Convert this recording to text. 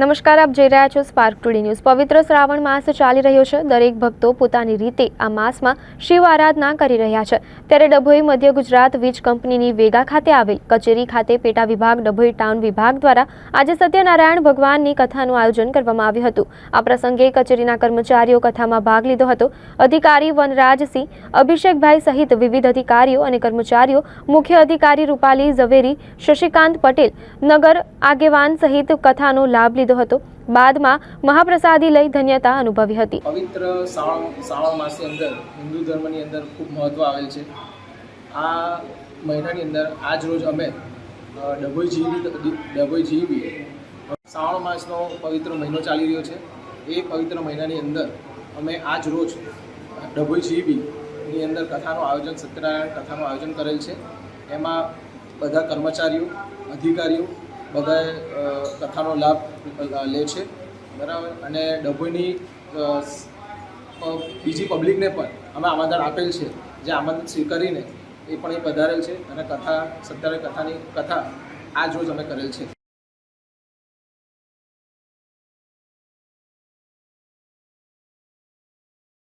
નમસ્કાર, આપ જોઈ રહ્યા છો સ્પાર્ક ટુડે ન્યૂઝ પવિત્ર શ્રાવણ માસ ચાલી રહ્યો છે. દરેક ભક્તો પોતાની રીતે આ માસમાં શિવ આરાધના કરી રહ્યા છે. ત્યારે ડભોઈ મધ્ય ગુજરાત વીજ કંપનીની વેગા ખાતે આવેલ કચેરી ખાતે પેટા વિભાગ, ડભોઈ ટાઉન વિભાગ દ્વારા આજે સત્યનારાયણ ભગવાનની કથાનું આયોજન કરવામાં આવ્યું હતું. આ પ્રસંગે કચેરીના કર્મચારીઓ કથામાં ભાગ લીધો હતો. અધિકારી વનરાજસિંહ, અભિષેકભાઈ સહિત વિવિધ અધિકારીઓ અને કર્મચારીઓ, મુખ્ય અધિકારી રૂપાલી ઝવેરી, શશિકાંત પટેલ, નગર આગેવાન સહિત કથાનો લાભ લીધો. હતો. બાદમાં મહાપ્રસાદી લઈ ધન્યતા અનુભવી હતી. પવિત્ર શ્રાવણ શ્રાવણ માસની અંદર હિન્દુ ધર્મની અંદર ખૂબ મહત્ત્વ આવેલ છે. આ મહિનાની અંદર આજ રોજ અમે ડભોઈ જીવી ડભોઈ જીવી. શ્રાવણ માસનો પવિત્ર મહિનો ચાલી રહ્યો છે. એ પવિત્ર મહિનાની અંદર અમે આજ રોજ ડભોઈ જીવીની અંદર કથાનું આયોજન સત્યનારાયણ કથાનું આયોજન કરેલ છે. એમાં બધા કર્મચારીઓ, અધિકારીઓ બધાએ કથાનો લાભ લે છે. બરાબર? અને ડભોઈની બીજી પબ્લિકને પણ અમે આમંત્રણ આપેલ છે, જે આમંત્રણ સ્વીકારીને એ પણ એ પધારેલ છે. અને કથા, સત્યારે કથાની કથા આજ રોજ અમે કરેલ છે.